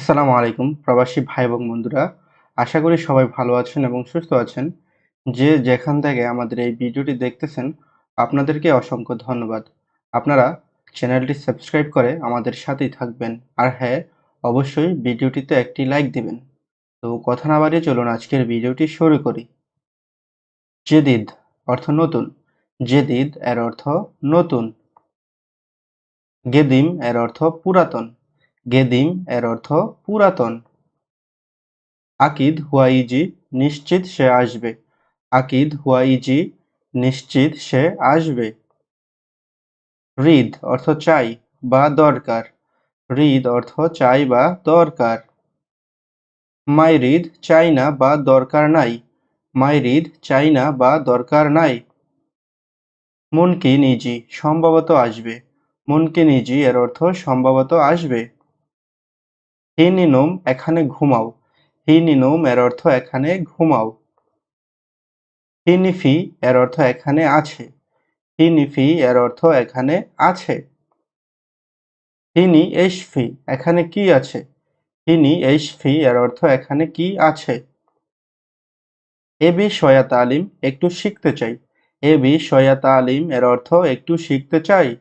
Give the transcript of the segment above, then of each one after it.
আসসালামু আলাইকুম প্রবাসী ভাই এবং বন্ধুরা। আশা করি সবাই ভালো আছেন এবং সুস্থ আছেন। যে যেখান থেকে আমাদের এই ভিডিওটি দেখতেছেন, আপনাদেরকে অসংখ্য ধন্যবাদ। আপনারা চ্যানেলটি সাবস্ক্রাইব করে আমাদের সাথেই থাকবেন। আর হ্যাঁ অবশ্যই ভিডিওটিতে একটি লাইক দিবেন। তো কথা না বাড়িয়ে চলুন আজকের ভিডিওটি শুরু করি। জেদিদ, অর্থ নতুন। জেদিদ এর অর্থ নতুন। গেদিম এর অর্থ পুরাতন। গেদিম এর অর্থ পুরাতন। আকিদ হুয়াইজি, নিশ্চিত সে আসবে। আকিদ হুয়াইজি, নিশ্চিত সে আসবে। হৃদ অর্থ চাই বা দরকার। হৃদ অর্থ চাই বা দরকার। মাইরিদ চাই না বা দরকার নাই। মাইরিদ চাই না বা দরকার নাই। মুনকি নিজি সম্ভবত আসবে। মুনকি নিজি এর অর্থ সম্ভবত আসবে। হি নিনুম, এখানে ঘুমাও। হি নিনুম, এর অর্থ এখানে ঘুমাও। হিনিফি এর অর্থ এখানে আছে। হিনিফি এর অর্থ এখানে আছে। হিনি এশফি এখানে কি আছে? হিনি এশফি এর অর্থ এখানে কি আছে? এ বি সয়া আলিম একটু শিখতে চাই। এ বি সয়া আলিম এর অর্থ একটু শিখতে চাই।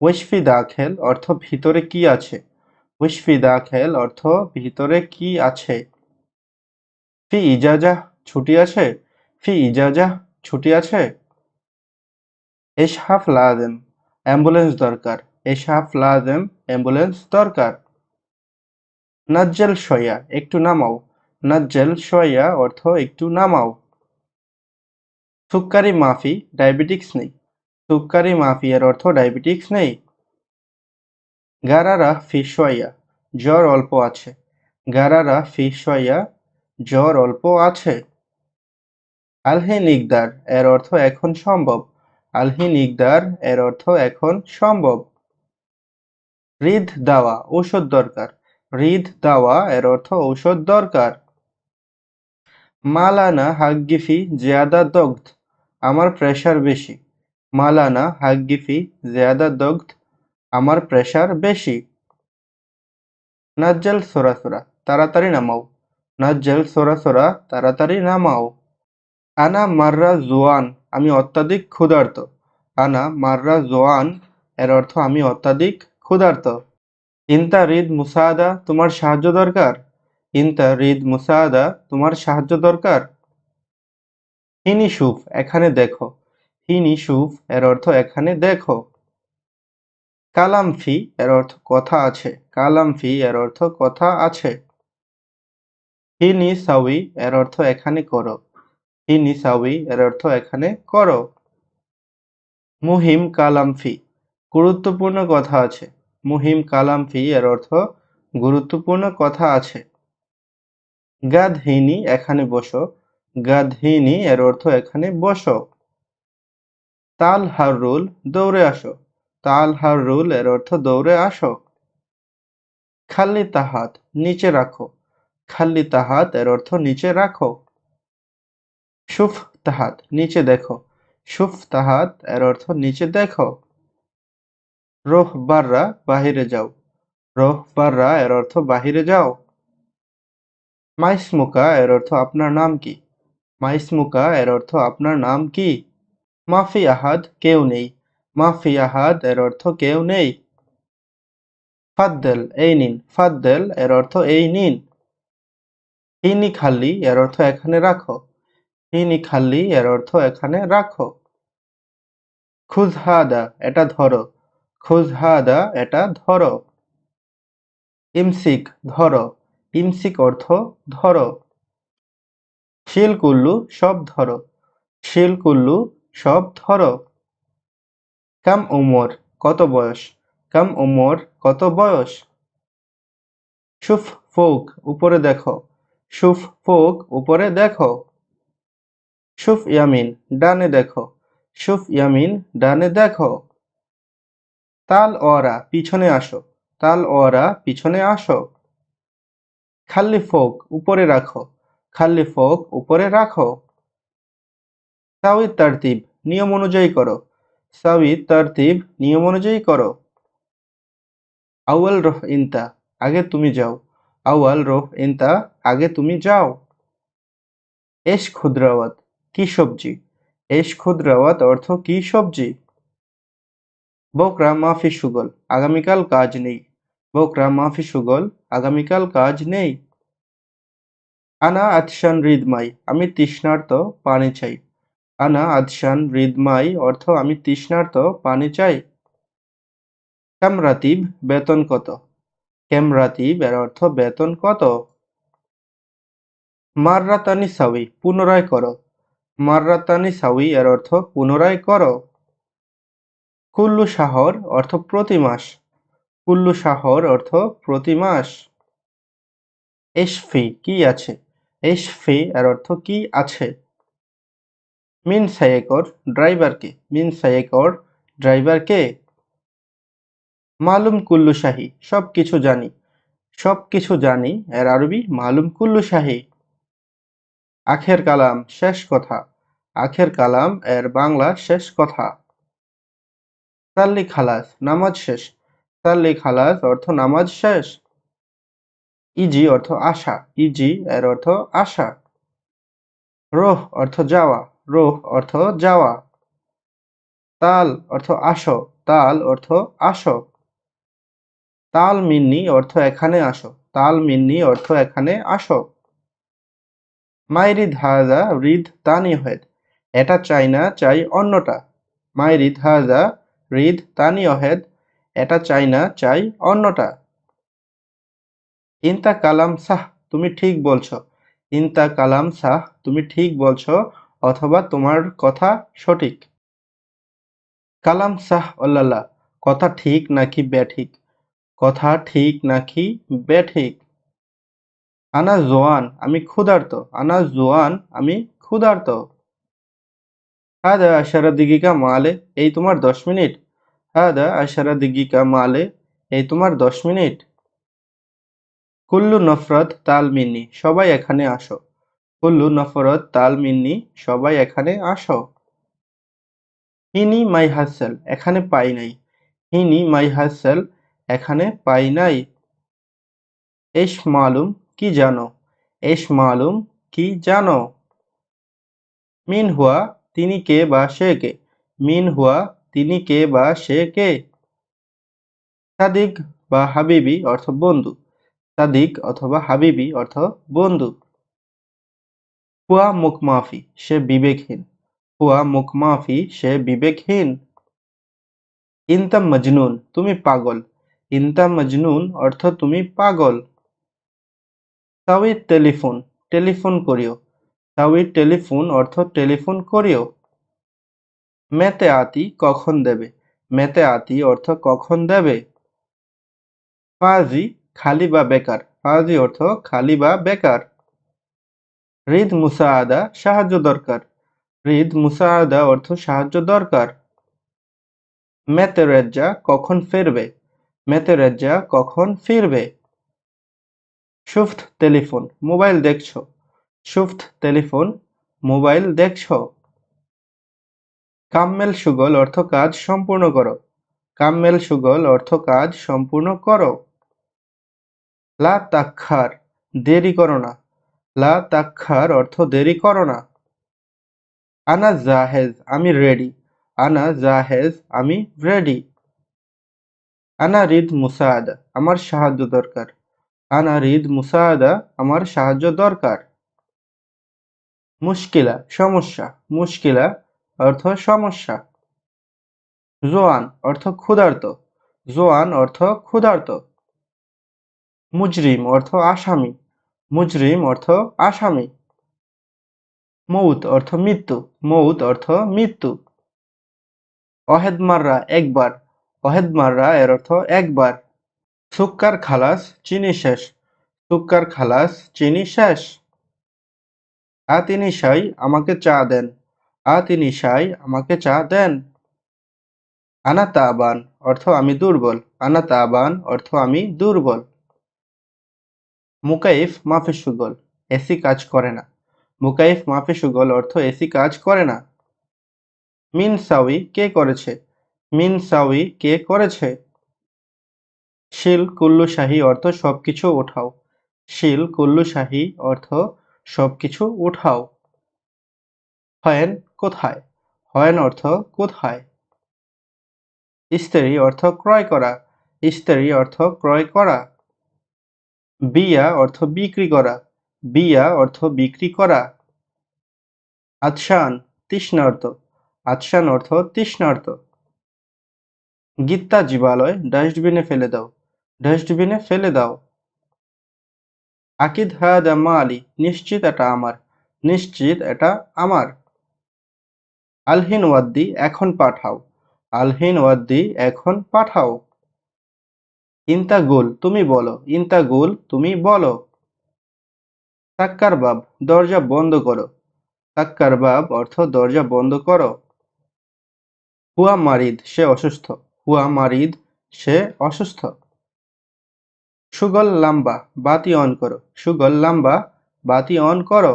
ওয়েশফি দাখেল, অর্থ ভিতরে কি আছে? ওয়েশফি দাখেল অর্থ ভিতরে কি আছে? ফি ইজাজা ছুটি আছে? ফি ইজাজা ছুটি আছে? এশহাফ লাদেম অ্যাম্বুলেন্স দরকার। এশহাফ লাদেম অ্যাম্বুলেন্স দরকার। নাজ্জেল সয়া একটু নামাও। নাজ্জেল সয়া অর্থ একটু নামাও। সুক্কারি মাফি, ডায়াবেটিক্স নেই। সুক্কারি মাফি এর অর্থ ডায়াবেটিক্স নেই। গারারা ফি সয়া জ্বর অল্প আছে। গারারা ফি সয়া জ্বর অল্প আছে। আলহিন ইকদার এর অর্থ এখন সম্ভব। আলহিন ইকদার এর অর্থ এখন সম্ভব। রিদ দাওয়া, ঔষধ দরকার। রিদ দাওয়া, এর অর্থ ঔষধ দরকার। মালানা হাগ্গিফি জিয়াদা দগ্ধ আমার প্রেশার বেশি। মালানা হাগ্গিফি জিয়াদা দগ্ধ আমার প্রেশার বেশি। নাজ্জাল, সোরা সোরা, তাড়াতাড়ি নামাও। নাজ্জাল, সোরা সোরা, তাড়াতাড়ি নামাও। আনা মাররা জোয়ান, আমি অত্যাধিক ক্ষুধার্ত। আনা মাররা জোয়ান, এর অর্থ আমি অত্যাধিক ক্ষুধার্ত। ইন্তা রিদ মুসাদা, তোমার সাহায্য দরকার? ইন্তা রিদ মুসাদা, তোমার সাহায্য দরকার? হিনি সুফ, এখানে দেখো। হিনি সুফ, এর অর্থ এখানে দেখো। কালাম ফি এর অর্থ কথা আছে। কালাম ফি এর অর্থ কথা আছে। হিনি সাউই এর অর্থ এখানে করো। হিনি সাউই এর অর্থ এখানে করো। মুহিম কালাম ফি গুরুত্বপূর্ণ কথা আছে। মুহিম কালাম ফি এর অর্থ গুরুত্বপূর্ণ কথা আছে। গাদহিনী এখানে বসো। গাদহিনী এর অর্থ এখানে বসো। তাল হারুল দৌড়ে আসো। তাল হারুল এর অর্থ দৌড়ে আসো। খাল্লি তাহাত, নিচে রাখো। খাল্লি তাহাত এর অর্থ নিচে রাখো। সুফ তাহাত, নিচে দেখো। সুফ তাহাত এর অর্থ নিচে দেখো। রোহ বাররা, বাহিরে যাও। রোহ বাররা এর অর্থ বাহিরে যাও। মাইসমুকা এর অর্থ আপনার নাম কি? মাইসমুকা এর অর্থ আপনার নাম কি? মাফি আহাদ, কেউ নেই। মাফি আহাদ এর অর্থ কেউ নেই। ফাদ্দেল, এই নিন। ফাদ্দেল এর অর্থ এই নিন। হিনি খাল্লি এর অর্থ এখানে রাখো। হিনি খাল্লি এর অর্থ এখানে রাখো। খুজহাদা, এটা ধরো। খুজহাদা, এটা ধরো। ইমসিক ধরো। ইমসিক অর্থ ধরো। শিলকুল্লু, সব ধরো। শিলকুল্লু, সব ধরো। কাম উমর, কত বয়স? কাম উমর, কত বয়স? সুফ ফোক, উপরে দেখো। সুফ ফোক, উপরে দেখো। সুফ ইয়ামিন, ডানে দেখো। সুফ ইয়ামিন, ডানে দেখো। তাল ওরা পিছনে আসো। তাল ওরা পিছনে আসো। খাল্লি ফোক, উপরে রাখো। খাল্লি ফোক, উপরে রাখো। সাউই তারতিব, নিয়ম অনুযায়ী করো। সাউই তারতিব নিয়ম অনুযায়ী করো। আউয়াল রহ ইন্তা, আগে তুমি যাও। আউয়াল রোহ ইনতা, আগে তুমি যাও। এশ ক্ষুদ্রাওয়াত কি সবজি? এশ ক্ষুদ্রাওয়াত অর্থ কি সবজি? বকরা মাফি সুগল, আগামীকাল কাজ নেই। বোকরা মাফি সুগল, আগামীকাল কাজ নেই। আনা আতশান হৃদমাই, আমি তৃষ্ণার্ত পানি চাই। আনা, আদশান, হৃদমাই, অর্থ আমি তৃষ্ণার্ত, পানি চাই। কামরাতিব, বেতন কত? কেমরাতিব এর অর্থ বেতন কত? মাররাতানি সাউই, পুনরায় করো। মাররাতানি সাউই এর অর্থ পুনরায় করো। কুল্লু শাহর অর্থ প্রতি মাস। কুল্লু শাহর অর্থ প্রতি মাস। এশফি, কি আছে? এশফি এর অর্থ কি আছে? মিন সাইকর ড্রাইভারকে মিন সাইকর ড্রাইভারকে মালুম কুল্লু শাহী, সব কিছু জানি। সব কিছু জানি, এর আরবি মালুম কুল্লু শাহী। আখের কালাম শেষ কথা। আখের কালাম, এর বাংলা শেষ কথা। সাল্লি খালাস, নামাজ শেষ। সাল্লি খালাস অর্থ নামাজ শেষ। ইজি অর্থ আশা। ইজি এর অর্থ আশা। রোহ অর্থ যাওয়া। রোহ অর্থ যাওয়া। তাল অর্থ আসো। তাল অর্থ আসো। তাল মিন্নি অর্থ এখানে আসো। তাল মিন্নি অর্থ এখানে আসো। মাইরিদ হাজা রিদ তানি হেদ। এটা চাই না, চাই অন্যটা। মাইরিদ হাজা রিদ তানি অহেদ এটা চাই না, চাই অন্যটা। ইনতা কালাম সাহ, তুমি ঠিক বলছো। ইন্তা কালাম সাহ, তুমি ঠিক বলছো অথবা তোমার কথা সঠিক। কালাম শাহ অল্লাল্লাহ কথা ঠিক নাকি বেঠিক? কথা ঠিক নাকি বেঠিক? আনা জোয়ান, আমি ক্ষুধার্ত। আনা জোয়ান, আমি ক্ষুধার্ত। হ্যাঁ হাদা আশারা দিগিকা মালে, এই তোমার দশ মিনিট। হ্যাঁ হাদা আশারা দিগিকা মালে, এই তোমার দশ মিনিট। কুল্লু নফরত তাল মিন্নি, সবাই এখানে আসো। কুল্লু, নফরত, তাল, মিন্নি, সবাই এখানে আসো। হিনি, মাই হাসেল, এখানে পাই নাই। হিনি, মাই হাসেল, এখানে পাই নাই। এস মালুম, কি জানো? এস মালুম, কি জানো? মিন হুয়া, তিনি কে বা সে কে? মিন হুয়া, তিনি কে বা সে কে? সাদিক বা হাবিবি অর্থ বন্ধু। সাদিক অথবা হাবিবি অর্থ বন্ধু। হুয়া মুখমাফি, সে বিবেকহীন। হুয়া মুখমাফি, সে বিবেকহীন। ইনতা মজনুন, তুমি পাগল। ইনতা মজনুন অর্থ তুমি পাগল। সাউই টেলিফোন টেলিফোন করিও। সাউই টেলিফোন অর্থ টেলিফোন করিও। মেতে আতি কখন দেবে? মেতে আতি অর্থ কখন দেবে? ফাজি, খালি বা বেকার। ফাজি অর্থ খালি বা বেকার। রিদ মুসাআদা, সাহায্য দরকার। রিদ মুসাআদা অর্থ সাহায্য দরকার। মেতেরেজ্জা কখন ফিরবে? মেতেরেজ্জা কখন ফিরবে? সুফট টেলিফোন, মোবাইল দেখছ? সুফট টেলিফোন, মোবাইল দেখছ? কাম্মেল সুগল অর্থ কাজ সম্পূর্ণ করো। কাম্মেল সুগল অর্থ কাজ সম্পূর্ণ করো। লা তাক্ষার দেরি করো না। লা তাক্ষার অর্থ দেরি করো না। আনা জাহেজ, আমি রেডি আনা জাহেজ, আমি রেডি আনা রিদ মুসাআদা আমার সাহায্য দরকার। আনা রিদ মুসাআদা আমার সাহায্য দরকার। মুশকিলা, সমস্যা। মুশকিলা অর্থ সমস্যা। জোয়ান, অর্থ ক্ষুধার্ত। জোয়ান অর্থ ক্ষুধার্ত। মুজরিম, অর্থ আসামি। মুজরিম অর্থ আসামি। মৌত অর্থ মৃত্যু। মৌত অর্থ মৃত্যু। অহেদ মাররা একবার। অহেদ মাররা এর অর্থ একবার। সুক্কার খালাস, চিনি শেষ। সুক্কার খালাস, চিনি শেষ। আ তিনি সাই, আমাকে চা দেন। আ তিনি সাই, আমাকে চা দেন। আনা তাবান, অর্থ আমি দুর্বল। আনা তাবান, অর্থ আমি দুর্বল। মুকাইফ মাফি সুগল, এসি কাজ করে না। মুকাইফ মাফি সুগল অর্থ এসি কাজ করে না। মিন সাউই কে করেছে? মিন সাউই কে করেছে? শিল কুল্লু শাহী অর্থ সবকিছু ওঠাও শিল কুল্লু শাহী অর্থ সবকিছু উঠাও। হয়েন কোথায়? হয়েন অর্থ কোথায়? ইস্তেরি অর্থ ক্রয় করা। ইস্তেরি অর্থ ক্রয় করা। বিয়া অর্থ বিক্রি করা। বিয়া অর্থ বিক্রি করা। আচ্ছান, তৃষ্ণার্ত। আচ্ছান অর্থ তৃষ্ণার্ত। গীতা জীবালয় ডাস্টবিনে ফেলে দাও। ডাস্টবিনে ফেলে দাও। আকিদ হায়াদা মালি, নিশ্চিত এটা আমার। নিশ্চিত এটা আমার। আলহিন ওয়াদ্দি, এখন পাঠাও। আলহিন ওয়াদ্দি, এখন পাঠাও। ইন্তা গোল তুমি বলো। ইন্তা গোল তুমি বলো। তাক্কার বাব, দরজা বন্ধ করো। তাক্কার বাব অর্থ দরজা বন্ধ করো। হুয়া মারিদ, সে অসুস্থ। হুয়া মারিদ, সে অসুস্থ। সুগল লাম্বা, বাতি অন করো। সুগল লাম্বা, বাতি অন করো।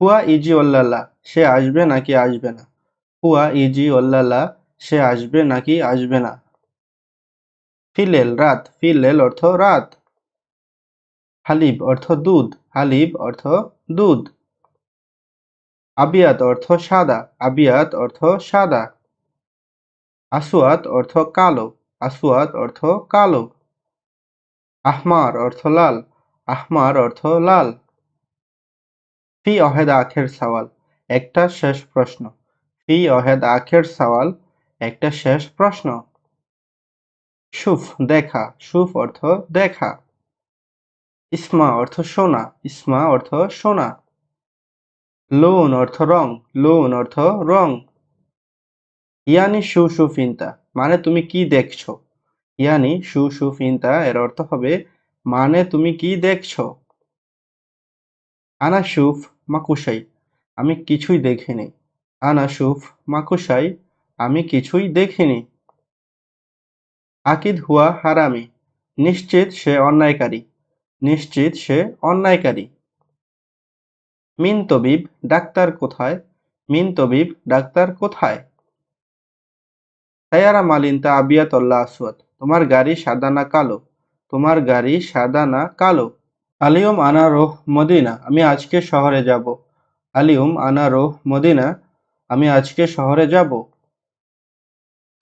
হুয়া ইজি ওল্লাল্লাহ সে আসবে নাকি আসবে না? হুয়া ইজি ওল্লাল্লাহ সে আসবে নাকি আসবে না? ফিলেল, রাত। ফিলেল অর্থ রাত। হালিব অর্থ দুধ। হালিব অর্থ দুধ। আবিয়াত অর্থ সাদা। আবিয়াত অর্থ সাদা। আসুয়াত অর্থ কালো। আসুয়াত অর্থ কালো। আহমার অর্থ লাল। আহমার অর্থ লাল। ফি অহেদ আখের সওয়াল। একটা শেষ প্রশ্ন। ফি অহেদ আখের সওয়াল। একটা শেষ প্রশ্ন। সুফ দেখা। সুফ অর্থ দেখা। ইসমা অর্থ সোনা ইসমা অর্থ সোনা লোন অর্থ রং। লোন অর্থ রং। ইয়ানি সু সু ফিনতা মানে তুমি কি দেখছ? ইয়ানি সু সু ফিনতা এর অর্থ হবে মানে তুমি কি দেখছ? আনা সুফ মাকুশাই, আমি কিছুই দেখিনি। আনা সুফ মাকুশাই, আমি কিছুই দেখিনি। আকিদ হুয়া হারামি। নিশ্চিত সে অন্যায়কারী। নিশ্চিত সে অন্যায়কারী। মিন তবিব, ডাক্তার কোথায়? মিন তবিব, ডাক্তার কোথায়? তায়ারা মালিনতা আবিয়াতল্লা আসওয়াদ, তোমার গাড়ি সাদা না কালো? তোমার গাড়ি সাদা না কালো? আলিউম আনা রোহ মদিনা, আমি আজকে শহরে যাব। আলিউম আনা রোহ মদিনা, আমি আজকে শহরে যাব।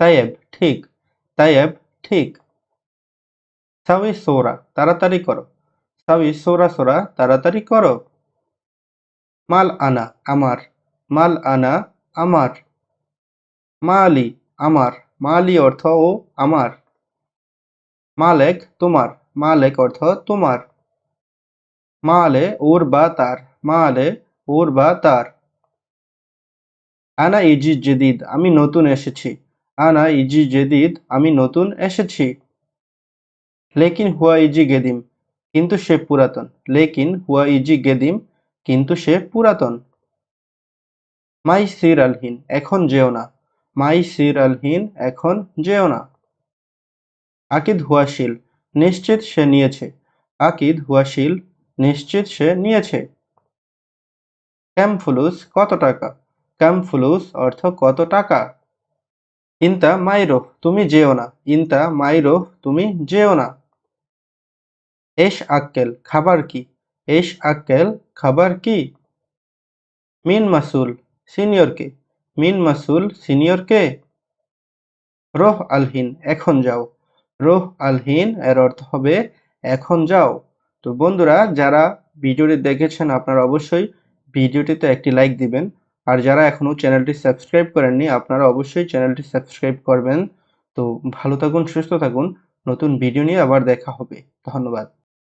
তায়েব ঠিক। তায়েব ঠিক। সাউই সোরা, তাড়াতাড়ি করো। সাউই সোরা সোরা, তাড়াতাড়ি করো। মাল আনা, আমার। মাল আনা, আমার। মালি আমার। মালি অর্থ ও আমার। মালেক, তোমার। মালেক অর্থ তোমার। মালে, ওর বা তার। মালে, ওর বা তার। আনা ইজি জেদিদ, আমি নতুন এসেছি। আনা ইজি জেদিদ, আমি নতুন এসেছি। লেকিন হুয়া ইজি গেদিম, কিন্তু সে পুরাতন। লেকিন হুয়া ইজি গেদিম, কিন্তু সে পুরাতন। মাই সির আলহীন এখন যেও না। মাই সির আলহীন এখন যেও না। আকিদ হুয়াশিল নিশ্চিত সে নিয়েছে। আকিদ হুয়াশিল নিশ্চিত সে নিয়েছে। ক্যাম্ফুলুস কত টাকা? ক্যাম্ফুলুস অর্থ কত টাকা? ইনতা মাইরোহ, তুমি যেও না। ইনতা মাইরোহ, তুমি যেও না। এশ আক্কেল, খাবার কি? এশ আক্কেল, খাবার কি? মিন মাসুল, সিনিয়র কে? মিন মাসুল, সিনিয়র কে? রোহ আলহিন, এখন যাও। রোহ আলহিন, এর অর্থ হবে, এখন যাও। তো বন্ধুরা, যারা ভিডিওটি দেখেছেন, আপনারা অবশ্যই ভিডিওটিতে একটি লাইক দিবেন। আর যারা এখনও চ্যানেলটি সাবস্ক্রাইব করেননি, আপনারা অবশ্যই চ্যানেলটি সাবস্ক্রাইব করবেন। তো ভালো থাকুন, সুস্থ থাকুন। নতুন ভিডিও নিয়ে আবার দেখা হবে। ধন্যবাদ।